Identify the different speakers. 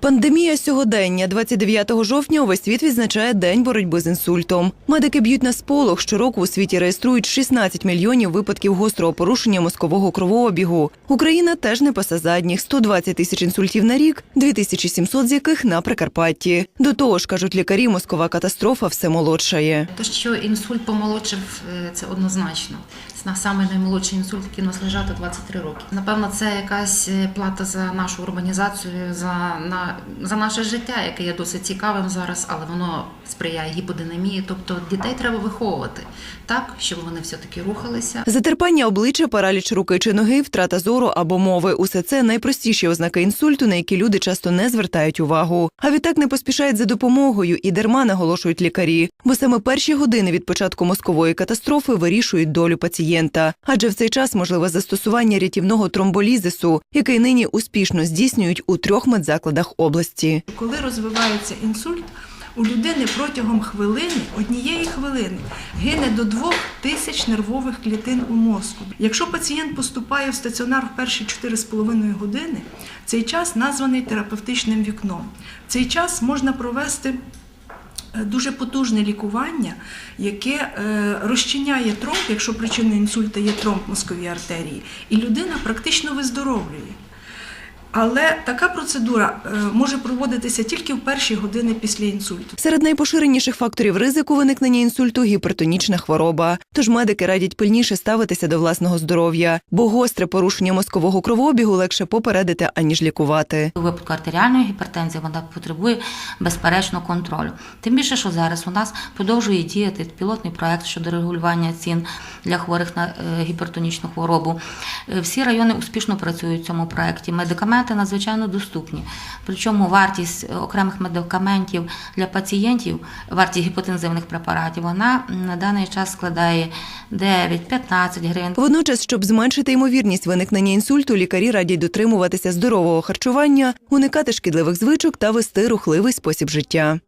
Speaker 1: Пандемія сьогодення 29 жовтня увесь світ відзначає День боротьби з інсультом. Медики б'ють на сполох. Щороку у світі реєструють 16 мільйонів випадків гострого порушення мозкового кровообігу. Україна теж не пасе задніх 120 тисяч інсультів на рік, 2700 з яких на Прикарпатті. До того ж, кажуть лікарі, мозкова катастрофа все молодшає.
Speaker 2: То, що інсульт помолодшив, е, це однозначно. На саме наймолодший інсульт, який у нас лежати 23 роки. Напевно, це якась е, плата за нашу урбанізацію, за, на, за наше життя, яке є досить цікавим зараз, але воно сприяє гіподинамії. Тобто дітей треба виховувати так, щоб вони все-таки рухалися.
Speaker 1: Затерпання обличчя, параліч руки чи ноги, втрата зору або мови усе це найпростіші ознаки інсульту, на які люди часто не звертають увагу. А відтак не поспішають за допомогою і дарма наголошують лікарі, бо саме перші години від початку мозкової катастрофи вирішують долю пацієнта. Адже в цей час можливе застосування рятівного тромболізису, який нині успішно здійснюють у трьох медзакладах області.
Speaker 3: Коли розвивається інсульт, у людини протягом хвилини, однієї хвилини, гине до двох тисяч нервових клітин у мозку. Якщо пацієнт поступає в стаціонар в перші 4,5 години, цей час названий терапевтичним вікном. Цей час можна провести дуже потужне лікування, яке е, розчиняє тромб, якщо причиною інсульта є тромб мозковій артерії, і людина практично виздоровлює. Але така процедура е, може проводитися тільки в перші години після інсульту.
Speaker 1: Серед найпоширеніших факторів ризику виникнення інсульту гіпертонічна хвороба. Тож медики радять пильніше ставитися до власного здоров'я, бо гостре порушення мозкового кровообігу легше попередити аніж лікувати.
Speaker 4: У випадку артеріальної гіпертензії вона потребує безперечно контролю. Тим більше, що зараз у нас продовжує діяти пілотний проект щодо регулювання цін для хворих на е, гіпертонічну хворобу. Е, Всі райони успішно працюють в цьому проекті. Медикаменти надзвичайно доступні. Причому вартість е, окремих медикаментів для пацієнтів, вартість гіпотензивних препаратів, вона на даний час складає 9-15 гривень.
Speaker 1: Водночас, щоб зменшити ймовірність виникнення інсульту, лікарі радять дотримуватися здорового харчування, уникати шкідливих звичок та вести рухливий спосіб життя.